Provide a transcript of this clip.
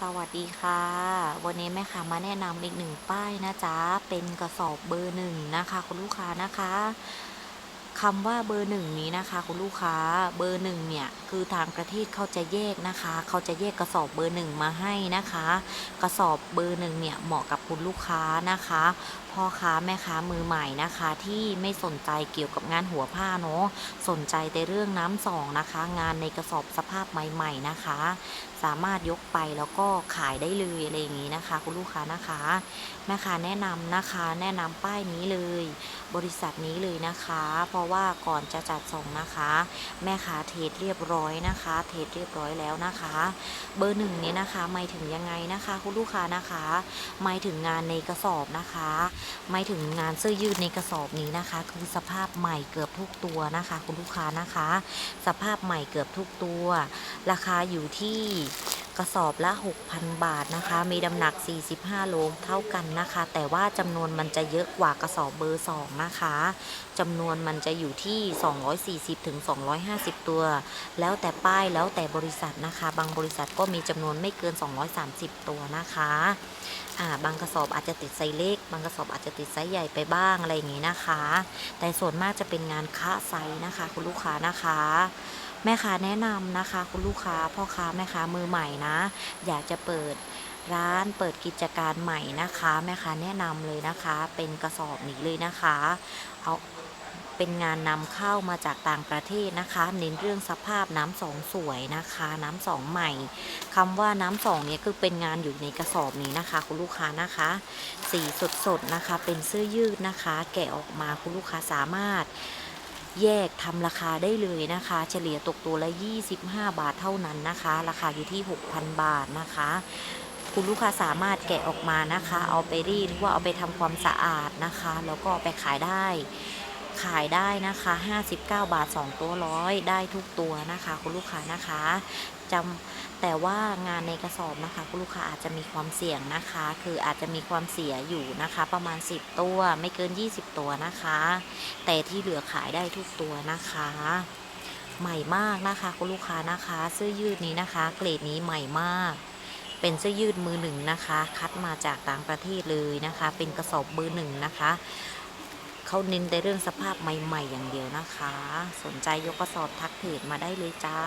สวัสดีค่ะ วันนี้แม่ค้ามาแนะนำอีกหนึ่งป้ายนะจ๊ะ เป็นกระสอบเบอร์หนึ่งนะคะคุณลูกค้านะคะคำว่าเบอร์หนึ่งนี้นะคะคุณลูกค้าเบอร์หนึ่งเนี่ยคือทางประเทศเขาจะแยกนะคะ เขาจะแยกกระสอบเบอร์หนึ่งมาให้นะคะ กระสอบเบอร์หนึ่งเนี่ยเหมาะกับคุณลูกค้านะคะ พ่อค้าแม่ค้ามือใหม่นะคะ ที่ไม่สนใจเกี่ยวกับงานหัวผ้าเนาะสนใจแต่เรื่องน้ำสองนะคะ งานในกระสอบสภาพใหม่ ๆนะคะ สามารถยกไปแล้วก็ขายได้เลยอะไรอย่างนี้นะคะ คุณลูกค้านะคะแม่ค้าแนะนำนะคะ แนะนำป้ายนี้เลย บริษัทนี้เลยนะคะ เพราะว่าก่อนจะจัดส่งนะคะ แม่ค้าเทรดเรียบร้อยนะคะ เทรดเรียบร้อยแล้วนะคะ เบอร์หนึ่งนี้นะคะหมายถึงยังไงนะคะ คุณลูกค้านะคะหมายถึงงานในกระสอบนะคะหมายถึงงานเสื้อยืดในกระสอบนี้นะคะ คือสภาพใหม่เกือบทุกตัวนะคะ คุณลูกค้านะคะ สภาพใหม่เกือบทุกตัว ราคาอยู่ที่กระสอบละ 6,000 บาทนะคะ มีน้ำหนัก 45 โลเท่ากันนะคะ แต่ว่าจำนวนมันจะเยอะกว่ากระสอบเบอร์ 2 นะคะจำนวนมันจะอยู่ที่ 240ถึง250 ตัว แล้วแต่ป้ายแล้วแต่บริษัทนะคะ บางบริษัทก็มีจำนวนไม่เกิน 230 ตัวนะคะ อ่าบางกระสอบอาจจะติดไซส์เล็ก บางกระสอบอาจจะติดไซส์ใหญ่ไปบ้างอะไรอย่างนี้นะคะ แต่ส่วนมากจะเป็นงานค้าไซส์นะคะ คุณลูกค้านะคะ แม่ค้าแนะนำนะคะ คุณลูกค้าพ่อค้าแม่ค้ามือใหม่นะ อยากจะเปิดร้านเปิดกิจการใหม่นะคะ แม่ค้าแนะนำเลยนะคะ เป็นกระสอบนี้เลยนะคะ เอา เป็นงานนำเข้ามาจากต่างประเทศนะคะ เน้นเรื่องสภาพน้ำสองสวยนะคะ น้ำสองใหม่คำว่าน้ำสองเนี่ยคือเป็นงานอยู่ในกระสอบนี้นะคะ คุณลูกค้านะคะ สีสดๆนะคะ เป็นเสื้อยืดนะคะ แกะออกมาคุณลูกค้าสามารถแยกทำราคาได้เลยนะคะ เฉลี่ยตกตัวละ 25 บาทเท่านั้นนะคะ ราคาอยู่ที่ 6,000 บาทนะคะ คุณลูกค้าสามารถแกะออกมานะคะ เอาไปรีดหรือว่าเอาไปทำความสะอาดนะคะ แล้วก็ไปขายได้ ขายได้นะคะ 59 บาท 2 ตัวร้อยได้ทุกตัวนะคะ คุณลูกค้านะคะจำแต่ว่างานในกระสอบนะคะ คุณลูกค้าอาจจะมีความเสี่ยงนะคะ คืออาจจะมีความเสียอยู่นะคะ ประมาณ 10 ตัวไม่เกิน 20 ตัวนะคะ แต่ที่เหลือขายได้ทุกตัวนะคะใหม่มากนะคะ คุณลูกค้านะคะเสื้อยืดนี้นะคะ เกรดนี้ใหม่มาก เป็นเสื้อยืดมือหนึ่งนะคะ คัดมาจากต่างประเทศเลยนะคะ เป็นกระสอบเบอร์หนึ่งนะคะ เขาเน้นในเรื่องสภาพใหม่ ๆ อย่างเดียวนะคะ สนใจยกกระสอบทักเพจมาได้เลยจ้า